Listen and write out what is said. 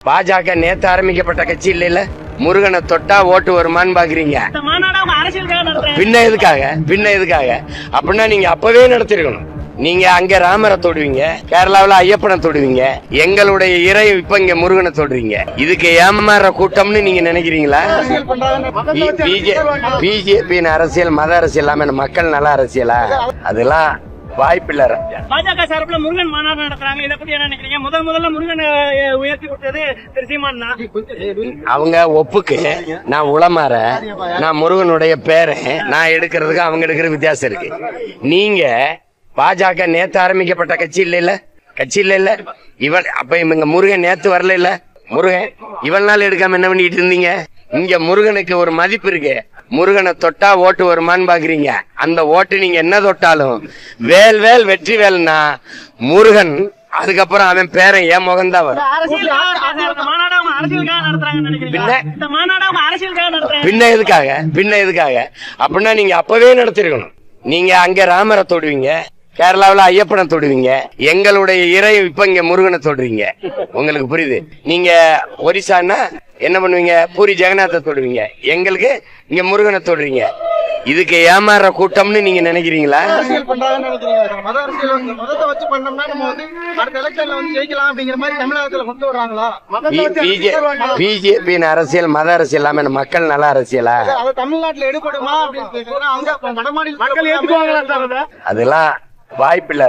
பாஜக நேத்து ஆரம்பிக்கப்பட்ட கட்சி இல்ல முருகனை தொட்டா ஓட்டு வருமான்னு பாக்குறீங்க பின்ன எதுக்காக பின்ன எதுக்காக அப்படின்னா நீங்க அப்பவே நடத்திருக்கணும் நீங்க அங்க ராமரை தொடுவீங்க கேரளாவில் ஐயப்பனை தொடுவீங்க எங்களுடைய இறை இப்ப இங்க முருகனை தொடுறீங்க இதுக்கு ஏமாற கூட்டம்னு நீங்க நினைக்கிறீங்களா பிஜேபி அரசியல் மத அரசியல் இல்லாம மக்கள் நல அரசியலா அதெல்லாம் வாய்ப்பில்லை ராஜா பாஜக சார்பில் முருகன் மாநாடு நடத்துறாங்க. இதை பத்தி என்ன நினைக்கிறீங்க? முதல் முதல்ல முருகன் உயர்த்தி விட்டது திரு சீமான் அவங்க ஒப்புக்கு. நான் உளமாற. நான் முருகனுடைய பேரன் நான் எடுக்கிறதுக்கு அவங்க எடுக்கிற வித்தியாசம் இருக்கு. நீங்க பாஜக நேத்து ஆரம்பிக்கப்பட்ட கட்சி இல்ல இல்ல? கட்சி இல்ல இல்ல? இவன் அப்ப இவங்க முருகன் நேத்து வரல இல்ல? முருகன் இவள் நாள் எடுக்காம என்ன பண்ணிட்டு இருந்தீங்க? இங்க முருகனுக்கு ஒரு மதிப்பு இருக்கு. முருகனை தொட்டா ஓட்டு வருமான்னு பாக்குறீங்க. அந்த ஓட்டு நீங்க என்ன தொட்டாலும் வேல் வேல் வெற்றி வேல்னா முருகன் அதுக்கப்புறம் அவன் பேரன் ஏன் முகம்தான் வரும். பின்ன? எதுக்காக? பின்ன எதுக்காக? அப்படின்னா நீங்க அப்பவே நடத்திருக்கணும். நீங்க அங்க ராமரை தொடுவீங்க கேரளாவில் ஐயப்பனை தொடுவீங்க எங்களுடைய இறை இப்ப இங்க முருகனை தொடுவீங்க உங்களுக்கு புரியுது? நீங்க ஒரிசான்னா என்ன பண்ணுவீங்க? பூரி ஜெகநாத்தை தொடுவீங்க. எங்களுக்கு இங்க முருகனை தொடுவீங்க இதுக்கு ஏமாற கூட்டம்னு நீங்க நினைக்கிறீங்களா? மத அரசியல் மத அரசியல் இல்லாம மக்கள் நல அரசியலா? அதெல்லாம் வாய்ப்பில்லை.